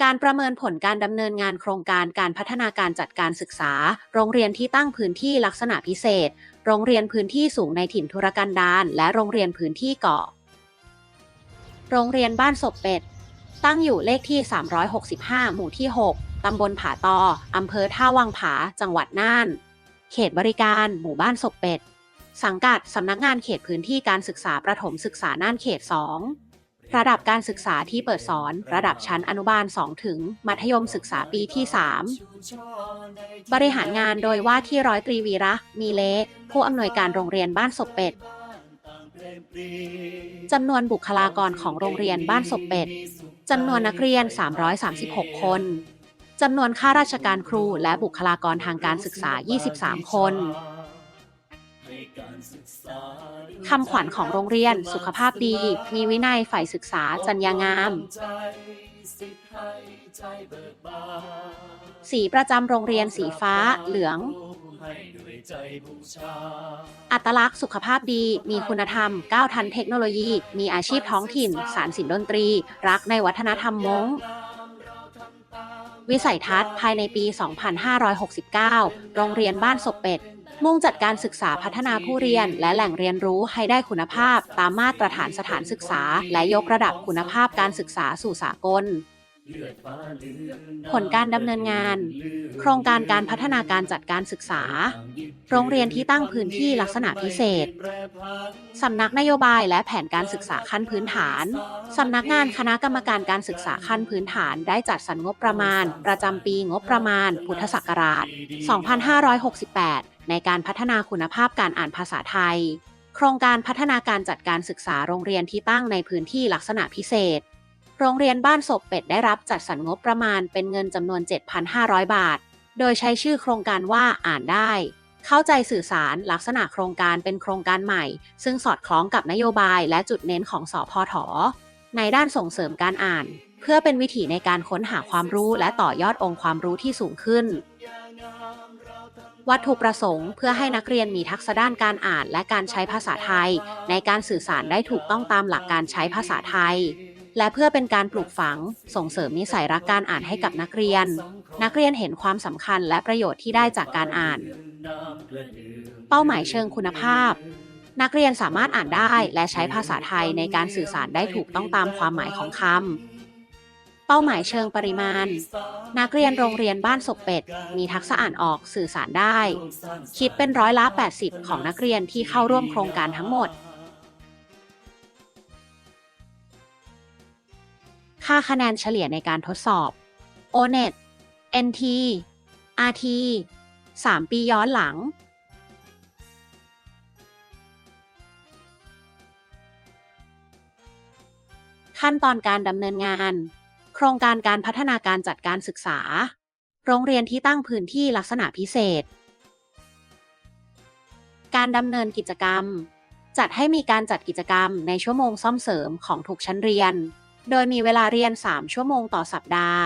การประเมินผลการดำเนินงานโครงการการพัฒนาการจัดการศึกษา โรงเรียนที่ตั้งพื้นที่ลักษณะพิเศษ โรงเรียนพื้นที่สูงในถิ่นทุรกันดารและโรงเรียนพื้นที่เกาะ โรงเรียนบ้านศพเป็ด ตั้งอยู่เลขที่ 365 หมู่ที่ 6 ตำบลผาตอ อำเภอท่าวังผา จังหวัดน่าน เขตบริการ หมู่บ้านศพเป็ด สังกัดสำนักงานเขตพื้นที่การศึกษาประถมศึกษาน่านเขต 2 ระดับการศึกษาที่เปิดสอนระดับชั้นอนุบาล 2 ถึง มัธยมศึกษาปีที่ 3 บริหารงานโดยว่าที่ร้อยตรีวีระ มีเลขผู้อำนวยการโรงเรียนบ้านศพเป็ดจำนวนบุคลากรของโรงเรียนบ้านศพเป็ดจำนวนนักเรียน 336 คนจำนวนข้าราชการครูและบุคลากรทางการศึกษา 23 คน คำขวัญของโรงเรียนสุขภาพดี มีวินัยฝ่ายศึกษาจรรยางาม สีประจำโรงเรียนสีฟ้าเหลือง อัตลักษณ์สุขภาพดี มีคุณธรรม ก้าวทันเทคโนโลยี มีอาชีพท้องถิ่น สารสินดนตรี รักในวัฒนธรรมมงวิสัยทัศน์ภายในปี 2569 โรงเรียนบ้านศพเป็ด มุ่งจัดการศึกษาพัฒนาผู้เรียน และแหล่งเรียนรู้ให้ได้คุณภาพ ตามมาตรฐานสถานศึกษา และยกระดับคุณภาพการศึกษาสู่สากล ผลการดำเนินงาน โครงการการพัฒนาการจัดการศึกษา โรงเรียนที่ตั้งพื้นที่ลักษณะพิเศษ สำนักนโยบายและแผนการศึกษาขั้นพื้นฐาน สำนักงานคณะกรรมการการศึกษาขั้นพื้นฐานได้จัดสรรงบประมาณ ประจำปีงบประมาณ พุทธศักราช 2568 ในการพัฒนาคุณภาพการอ่านภาษาไทย โครงการพัฒนาการจัดการศึกษาโรงเรียนที่ตั้งในพื้นที่ลักษณะพิเศษ โรงเรียนบ้านศพเป็ดได้รับจัดสรรงบประมาณเป็นเงินจำนวน 7,500 บาท โดยใช้ชื่อโครงการว่าอ่านได้ เข้าใจสื่อสารลักษณะโครงการเป็นโครงการใหม่ ซึ่งสอดคล้องกับนโยบายและจุดเน้นของสอพอถอในด้านส่งเสริมการอ่าน เพื่อเป็นวิถีในการค้นหาความรู้และต่อยอดองค์ความรู้ที่สูงขึ้น วัตถุประสงค์เพื่อให้นักเรียนมีทักษะด้านการอ่านและการใช้ภาษาไทย ในการสื่อสารได้ถูกต้องตามหลักการใช้ภาษาไทย และเพื่อเป็นการปลูกฝังส่งเสริมนิสัยรักการอ่านให้กับนักเรียน นักเรียนเห็นความสำคัญและประโยชน์ที่ได้จากการอ่าน เป้าหมายเชิงคุณภาพ นักเรียนสามารถอ่านได้และใช้ภาษาไทยในการสื่อสารได้ถูกต้องตามความหมายของคำ เป้าหมายเชิงปริมาณ นักเรียนโรงเรียนบ้านศพเป็ด มีทักษะอ่านออกสื่อสารได้ คิดเป็นร้อยละ 80 ของนักเรียนที่เข้าร่วมโครงการทั้งหมด ค่าคะแนนเฉลี่ยในการทดสอบ ONET NT RT 3 ปีย้อนหลัง ขั้นตอนการดำเนินงาน โครงการการพัฒนาการจัดการศึกษา โรงเรียนที่ตั้งพื้นที่ลักษณะพิเศษ การดำเนินกิจกรรม จัดให้มีการจัดกิจกรรมในชั่วโมงซ่อมเสริมของทุกชั้นเรียน โดยมีเวลาเรียน 3 ชั่วโมงต่อสัปดาห์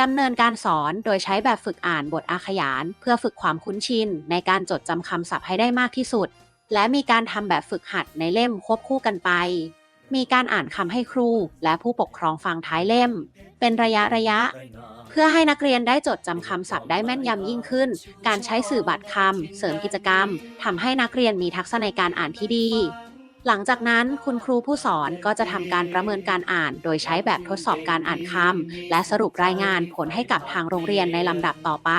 ดำเนินการสอนโดยใช้แบบฝึกอ่านบทอาขยาน เพื่อฝึกความคุ้นชิน ในการจดจำคำศัพท์ให้ได้มากที่สุด และมีการทำแบบฝึกหัดในเล่มควบคู่กันไป มีการอ่านคำให้ครู และผู้ปกครองฟังท้ายเล่ม เป็นระยะระยะ เพื่อให้นักเรียนได้จดจำคำศัพท์ได้แม่นยำยิ่งขึ้น การใช้สื่อบัตรคำเสริมกิจกรรมทำให้นักเรียนมีทักษะในการอ่านที่ดี หลังจากนั้นคุณครูผู้สอนก็จะทำการประเมินการอ่าน โดยใช้แบบทดสอบการอ่านคำและสรุปรายงานผลให้กับทางโรงเรียนในลำดับต่อไป